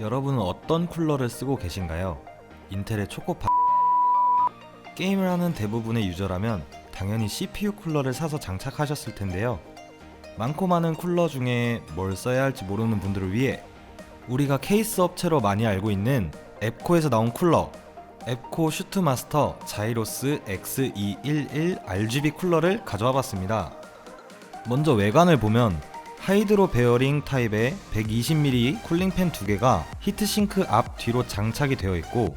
여러분은 어떤 쿨러를 쓰고 계신가요? 인텔의 초코파 게임을 하는 대부분의 유저라면 당연히 CPU 쿨러를 사서 장착하셨을 텐데요. 많고 많은 쿨러 중에 뭘 써야 할지 모르는 분들을 위해 우리가 케이스 업체로 많이 알고 있는 앱코에서 나온 쿨러 앱코 슈트마스터 자이로스 X211 RGB 쿨러를 가져와 봤습니다. 먼저 외관을 보면 하이드로 베어링 타입의 120mm 쿨링팬 두 개가 히트싱크 앞 뒤로 장착이 되어 있고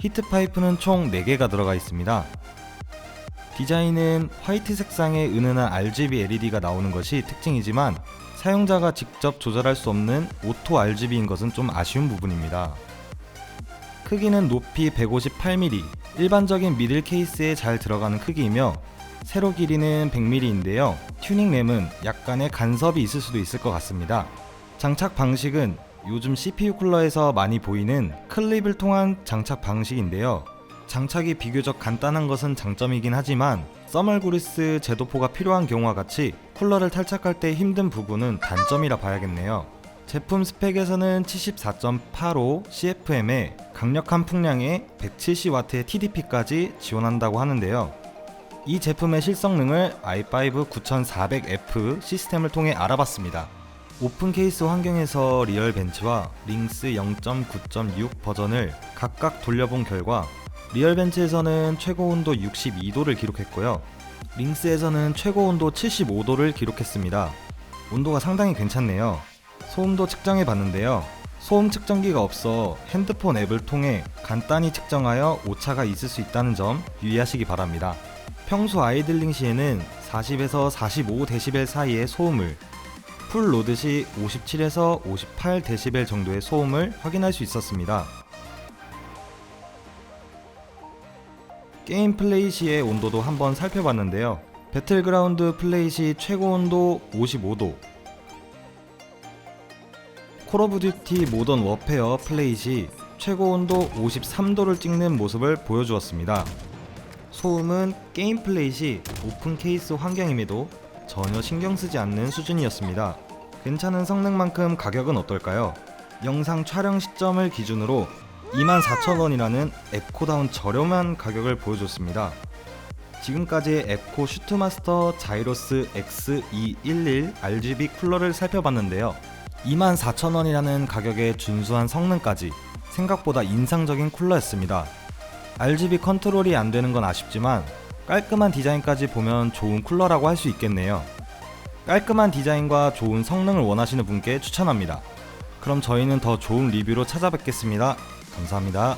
히트 파이프는 총 4개가 들어가 있습니다. 디자인은 화이트 색상의 은은한 RGB LED가 나오는 것이 특징이지만 사용자가 직접 조절할 수 없는 오토 RGB인 것은 좀 아쉬운 부분입니다. 크기는 높이 158mm, 일반적인 미들 케이스에 잘 들어가는 크기이며 세로 길이는 100mm인데요. 튜닝 램은 약간의 간섭이 있을 수도 있을 것 같습니다. 장착 방식은 요즘 CPU 쿨러에서 많이 보이는 클립을 통한 장착 방식인데요. 장착이 비교적 간단한 것은 장점이긴 하지만 써멀그리스 제도포가 필요한 경우와 같이 쿨러를 탈착할 때 힘든 부분은 단점이라 봐야겠네요. 제품 스펙에서는 74.85 CFM에 강력한 풍량에 170W의 TDP까지 지원한다고 하는데요. 이 제품의 실성능을 i5 9400F 시스템을 통해 알아봤습니다. 오픈 케이스 환경에서 리얼 벤치와 링스 0.9.6 버전을 각각 돌려본 결과 리얼 벤치에서는 최고 온도 62도를 기록했고요. 링스에서는 최고 온도 75도를 기록했습니다. 온도가 상당히 괜찮네요. 소음도 측정해 봤는데요. 소음 측정기가 없어 핸드폰 앱을 통해 간단히 측정하여 오차가 있을 수 있다는 점 유의하시기 바랍니다. 평소 아이들링 시에는 40에서 45dB 사이의 소음을 풀 로드 시 57에서 58dB 정도의 소음을 확인할 수 있었습니다. 게임 플레이 시의 온도도 한번 살펴봤는데요. 배틀그라운드 플레이 시 최고 온도 55도, 콜 오브 듀티 모던 워페어 플레이 시 최고 온도 53도를 찍는 모습을 보여주었습니다. 소음은 게임 플레이 시 오픈 케이스 환경임에도 전혀 신경 쓰지 않는 수준이었습니다. 괜찮은 성능만큼 가격은 어떨까요? 영상 촬영 시점을 기준으로 24,000원이라는 앱코다운 저렴한 가격을 보여줬습니다. 지금까지 앱코 슈트마스터 자이로스 X211 RGB 쿨러를 살펴봤는데요. 24,000원이라는 가격에 준수한 성능까지 생각보다 인상적인 쿨러였습니다. RGB 컨트롤이 안 되는 건 아쉽지만 깔끔한 디자인까지 보면 좋은 쿨러라고 할 수 있겠네요. 깔끔한 디자인과 좋은 성능을 원하시는 분께 추천합니다. 그럼 저희는 더 좋은 리뷰로 찾아뵙겠습니다. 감사합니다.